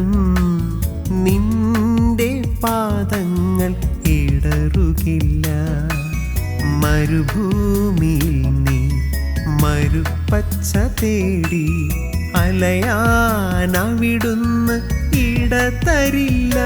നടത്തും നിന്റെ പാദങ്ങൾ ഇടറുകില്ല. മരുഭൂമിയിൽ നീ മരുപ്പച്ച തേടി അലയാനവിടുന്ന് ഇടതരില്ല.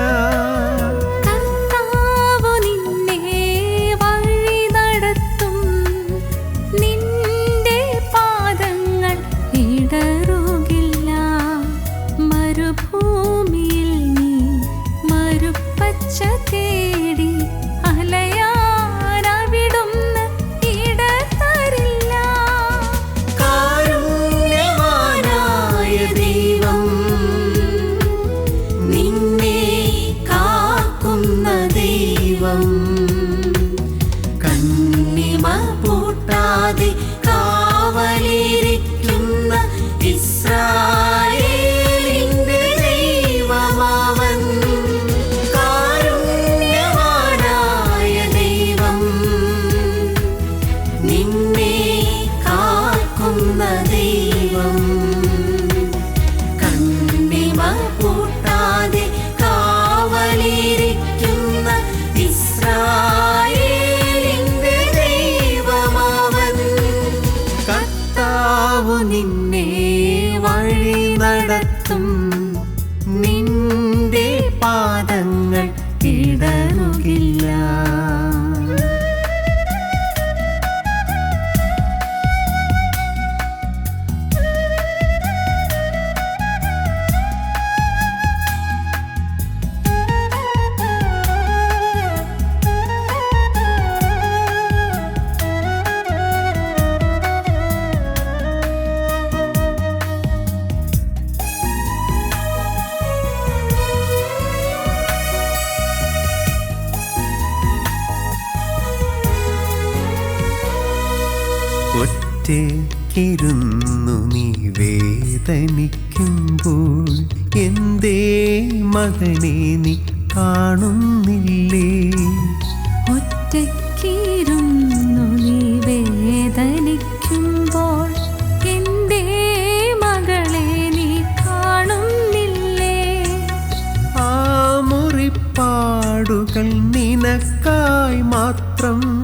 the ഒറ്റയ്ക്കിരുന്നു നീ വേദനിക്കുമ്പോൾ. എന്തേ മകനെ നീ കാണുന്നില്ലേ? ഒറ്റയ്ക്കിരുന്നു നീ വേദനിക്കുമ്പോൾ. എന്തേ മകളെ നീ കാണുന്നില്ലേ? ആ മുറിപ്പാടുകൾ നിനക്കായി മാത്രം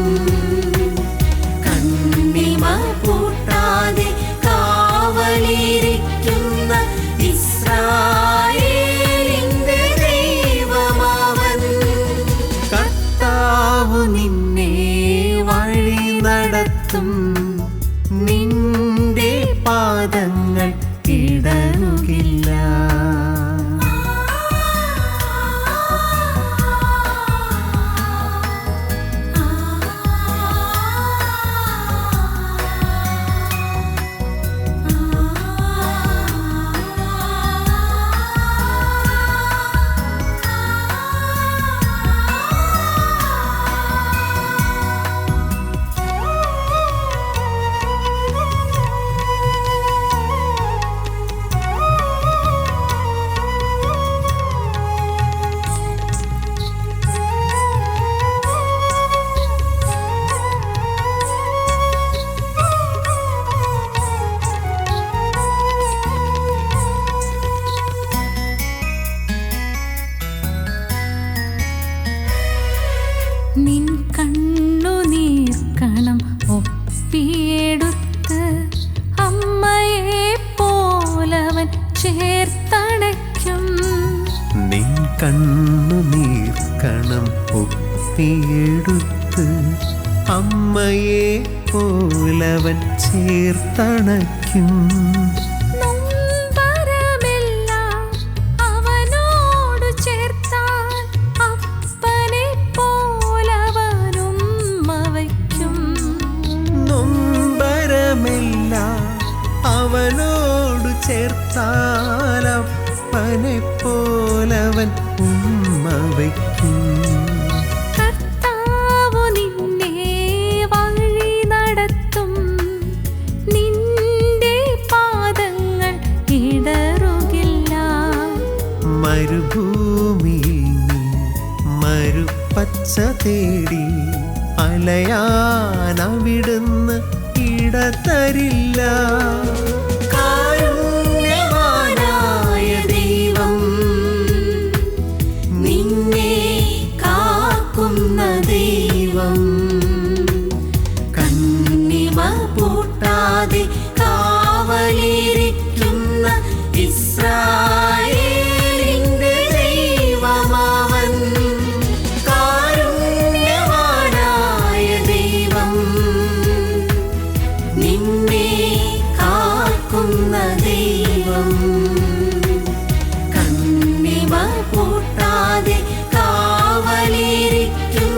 ചേർത്തണയ്ക്കും നീ കണ്ണു നീർക്കണം ഒപ്പിയെടുത്ത് അമ്മയെ പോലവൻ ചേർത്തണയ്ക്കും അവനോടു പോലവൻ ഉമ്മ വയ്ക്കും. മരുഭൂമിയിൽ നീ മരുപ്പച്ച തേടി അലയാനവിടുന്ന് ഇടതരില്ല. കൂട്ടാതെ കാവലേരിക്കും